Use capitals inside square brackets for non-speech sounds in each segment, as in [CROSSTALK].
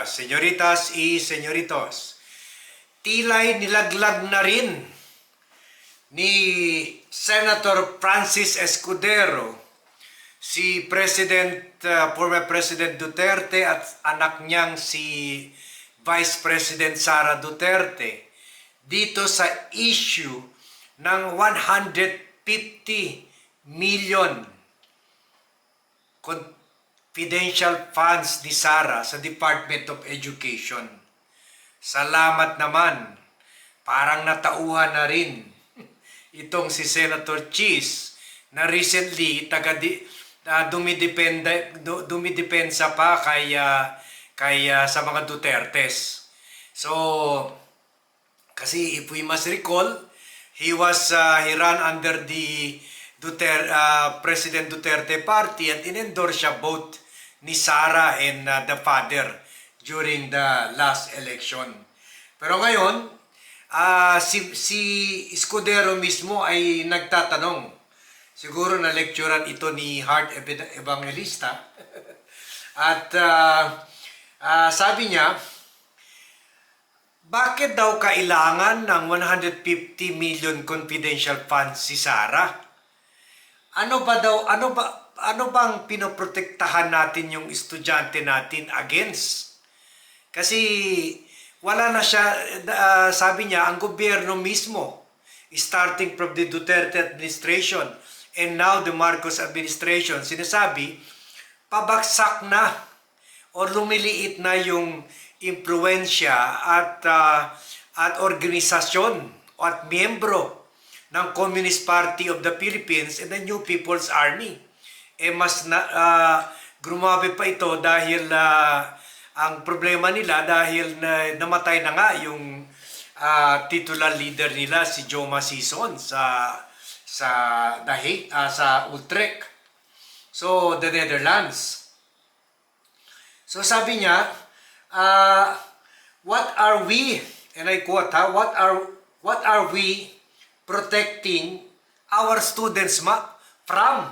días, señoritas y señoritos. Tila'y nilaglag na rin ni Senator Francis Escudero si President, uh, former President Duterte at anak niyang si Vice President Sara Duterte dito sa issue ng 150 million confidential funds ni Sara sa Department of Education. Salamat naman. Parang natauhan na rin [LAUGHS] itong si Senator Cheese na recently taga di, uh, dumidepende du- dumidepensa pa kay ah, kay ah, sa mga Dutertes. So kasi if we must recall, he was uh, he ran under the Duterte, uh, President Duterte party at in-endorse siya both ni Sara and uh, the father during the last election. Pero ngayon, ah, si, si Escudero mismo ay nagtatanong. Siguro na lecturean ito ni Heart Ev- Evangelista. [LAUGHS] At ah, ah, sabi niya, bakit daw kailangan ng 150 million confidential funds si Sara? Ano ba daw, ano ba, ano bang pinoprotektahan natin yung estudyante natin against? Kasi wala na siya, ah, sabi niya, ang gobyerno mismo, starting from the Duterte administration and now the Marcos administration, sinasabi, pabagsak na o lumiliit na yung impluensya at ah, at organisasyon at miyembro ng Communist Party of the Philippines and the New People's Army. Eh mas na, ah, grumabe pa ito dahil ah, ang problema nila dahil na, namatay na nga yung ah, titular leader nila si Joma Sison sa sa Dahi, ah, sa Utrecht. So the Netherlands. So sabi niya, uh, what are we, and I quote ha, what are, what are we protecting our students ma from?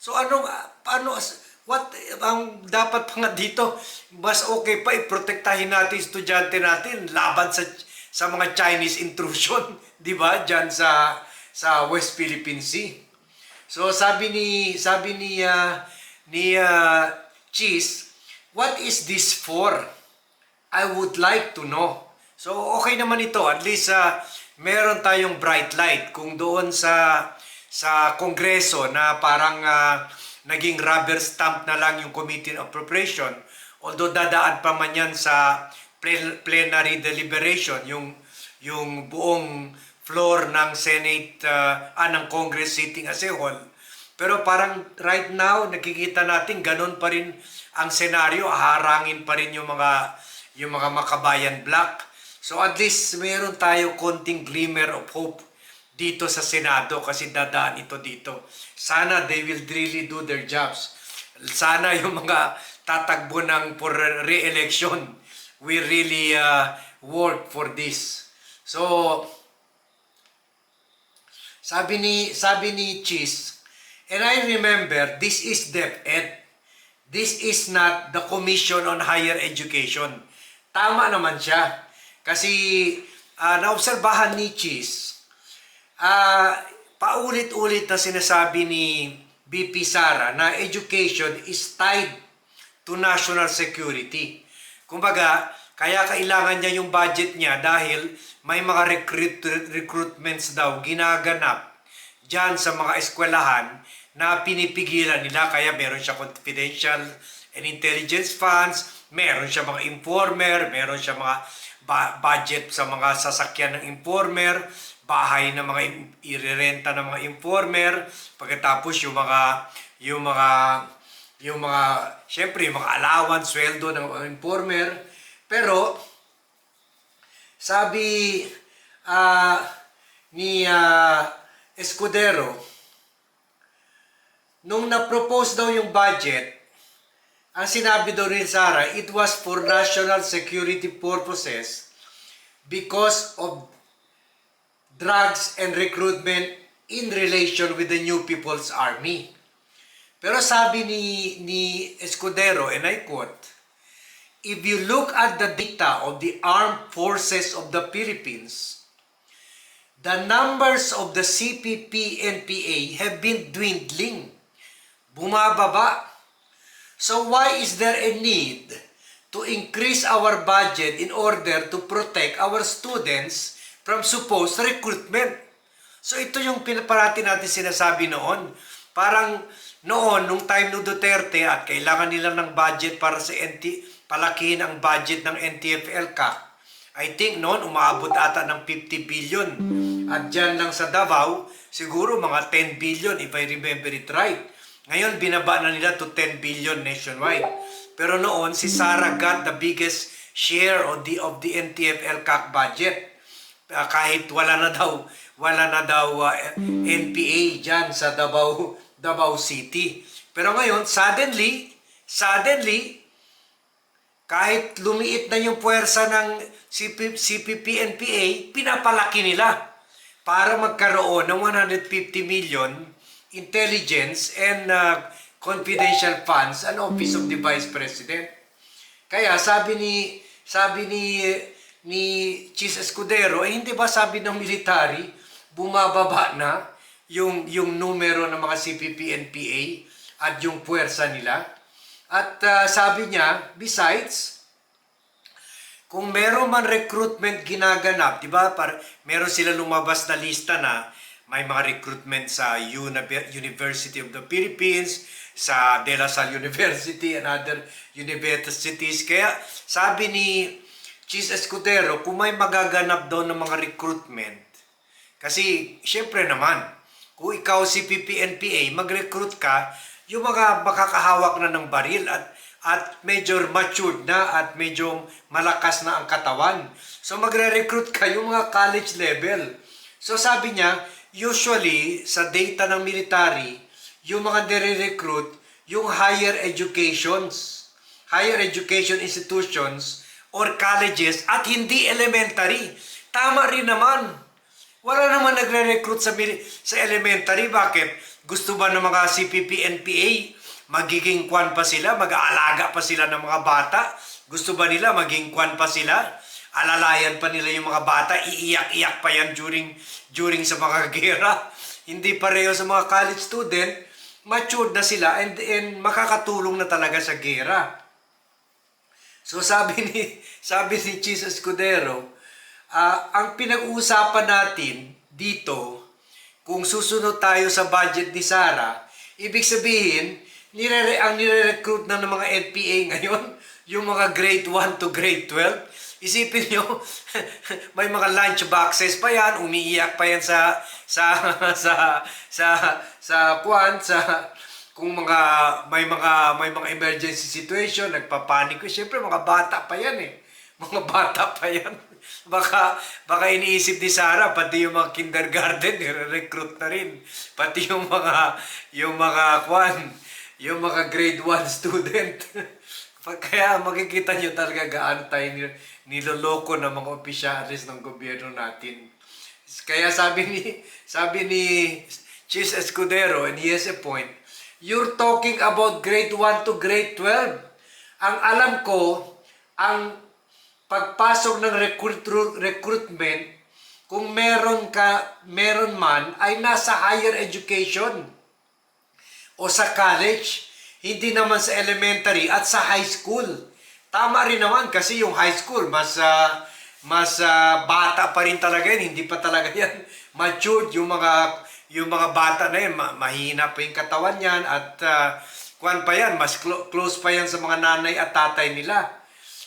So ano, paano, what, ang dapat pa nga dito, mas okay pa iprotektahin natin estudyante natin laban sa sa mga Chinese intrusion, [LAUGHS] di ba? Diyan sa sa West Philippine Sea. So sabi ni sabi ni ah, ni ah, Cheese, what is this for? I would like to know. So okay naman ito, at least ah, meron tayong bright light kung doon sa sa kongreso na parang ah, naging rubber stamp na lang yung Committee on Appropriation although dadaan pa man yan sa plen- plenary deliberation yung yung buong floor ng Senate uh, ah, ng Congress sitting as a whole. Pero parang right now nakikita natin ganun pa rin ang senaryo, harangin pa rin yung mga yung mga makabayan black. So at least meron tayo konting glimmer of hope dito sa Senado kasi dadaan ito dito. Sana they will really do their jobs. Sana [LAUGHS] yung mga tatakbo ng for re-election we really uh, work for this. So, sabi ni sabi ni Cheese, and I remember this is DepEd. This is not the Commission on Higher Education. Tama naman siya. Kasi ah, naobserbahan ni Cheese, ah, paulit-ulit na sinasabi ni BP Sara na education is tied to national security. Kumbaga, kaya kailangan niya yung budget niya dahil may mga recruit, recruitments daw ginaganap dyan sa mga eskwelahan na pinipigilan nila kaya meron siya confidential and intelligence funds, meron siya mga informer, meron siya mga budget sa mga sasakyan ng informer, bahay ng mga irerenta ng mga informer, pagkatapos yung mga yung mga yung mga syempre yung mga allowance, sweldo ng informer. Pero sabi ah, ni ah, Escudero, nung na-propose daw yung budget, ang sinabi daw ni Sara, it was for national security purposes because of drugs and recruitment in relation with the New People's Army. Pero sabi ni, ni Escudero, and I quote, if you look at the data of the armed forces of the Philippines, the numbers of the CPP NPA have been dwindling. Bumababa. So why is there a need to increase our budget in order to protect our students from supposed recruitment? So ito yung pinaparati natin sinasabi noon. Parang noon, nung time ni Duterte at kailangan nila ng budget para sa NT, palakihin ang budget ng NTFL CAC. I think noon, umaabot ata ng 50 billion. At dyan lang sa Davao, siguro mga 10 billion if I remember it right. Ngayon, binaba na nila to 10 billion nationwide. Pero noon, si Sara got the biggest share of the, of the NTFL CAC budget. Ah, kahit wala na daw, wala na daw ah, NPA dyan sa Davao, Davao City. Pero ngayon, suddenly, suddenly, kahit lumiit na yung puwersa ng CP, CPP-NPA, pinapalaki nila para magkaroon ng 150 million intelligence and uh, confidential funds an office of the vice president. Kaya sabi ni sabi ni ni Chis Escudero, eh hindi ba sabi ng military bumababa na yung yung numero ng mga CPP-NPA at yung puwersa nila? At uh, sabi niya, besides, kung meron man recruitment ginaganap, di ba? Par meron sila lumabas na lista na may mga recruitment sa Uni- University of the Philippines, sa De La Salle [LAUGHS] University and other universities. Kaya sabi ni Chis Escudero, kung may magaganap daw ng mga recruitment, kasi syempre naman, kung ikaw si PPNPA, mag-recruit ka, yung mga makakahawak na ng baril at at medyo matured na at medyo malakas na ang katawan. So magre-recruit ka yung mga college level. So sabi niya, usually sa data ng military, yung mga nire-recruit, yung higher educations, higher education institutions or colleges at hindi elementary. Tama rin naman. Wala naman nagre-recruit sa, sa elementary. Bakit? Gusto ba ng mga CPP, NPA, magiging kwan pa sila? Mag-aalaga pa sila ng mga bata? Gusto ba nila maging kwan pa sila? Alalayan pa nila yung mga bata? Iiyak-iyak pa yan during, during sa mga [LAUGHS] gera? Hindi pareho sa mga college student. Matured na sila and, and makakatulong na talaga sa gera. So sabi ni [LAUGHS] sabi ni Chis Escudero, ah, ang pinag-uusapan natin dito kung susunod tayo sa budget ni Sara, ibig sabihin, nire ang nire-recruit na ng mga NPA [LAUGHS] ngayon, yung mga grade 1 to grade 12, isipin nyo, [LAUGHS] may mga lunch boxes pa yan, umiiyak pa yan sa, sa, [LAUGHS] sa, sa, sa, kwan, sa, kung mga, may mga, may mga emergency situation, nagpapaniko, syempre mga bata pa yan eh. [LAUGHS] Mga bata pa yan. Baka, baka iniisip ni Sarah, pati yung mga kindergarten, nire-recruit na rin. Pati yung mga, yung mga, kwan, yung mga grade 1 student. Kaya makikita nyo talaga gaano tayo nil- niloloko ng mga opisyalis ng gobyerno natin. Kaya sabi ni, sabi ni Chis Escudero, and he has a point, you're talking about grade 1 to grade 12. Ang alam ko, ang pagpasok ng recruit, recruitment, kung meron ka, meron man, ay nasa higher education o sa college, hindi naman sa elementary at sa high school. Tama rin naman kasi yung high school mas ah, mas ah, bata pa rin talaga yan, hindi pa talaga [LAUGHS] yan matured yung mga yung mga bata na yan, ma- mahina pa yung katawan yan at uh, kuan pa yan, mas clo- close pa yan sa mga nanay at tatay nila.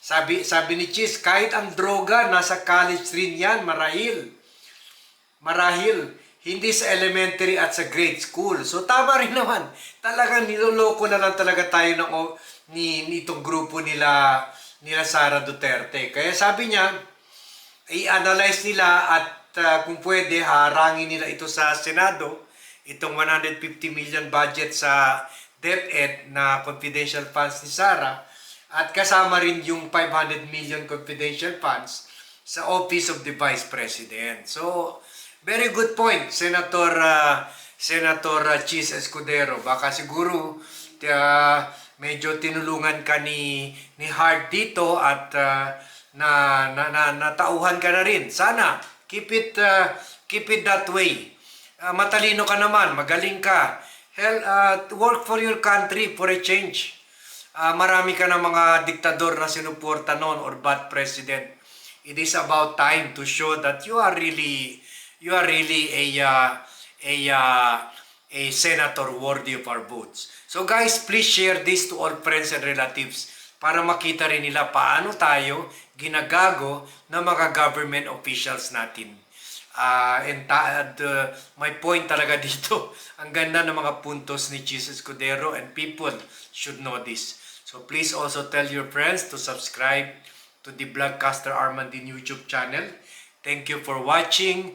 Sabi sabi ni Chis, kahit ang droga nasa college rin yan, marahil marahil hindi sa elementary at sa grade school. So tama rin naman. Talagang niloloko na lang talaga tayo ng ni nitong grupo nila nila Sara Duterte. Kaya sabi niya, i-analyze nila at uh, kung pwede harangin nila ito sa Senado itong 150 million budget sa DepEd na confidential funds ni Sara at kasama rin yung 500 million confidential funds sa Office of the Vice President. So, very good point, Senator uh, Senator uh, Chis Escudero. Baka siguro uh, medyo tinulungan ka ni ni Hart dito at ah, na, na, na natauhan ka na rin. Sana keep it ah, keep it that way. Ah, matalino ka naman, magaling ka. Hell, ah, work for your country for a change. Ah, marami ka ng mga diktador na sinuporta noon or bad president. It is about time to show that you are really you are really a uh, a uh, a senator worthy of our votes. So guys, please share this to all friends and relatives para makita rin nila paano tayo ginagago ng mga government officials natin. Ah, and ta- uh, my point talaga [LAUGHS] dito, ang ganda ng mga puntos ni Jesus Cudero and people should know this. So please also tell your friends to subscribe to the Vlogcaster Armandin YouTube channel. Thank you for watching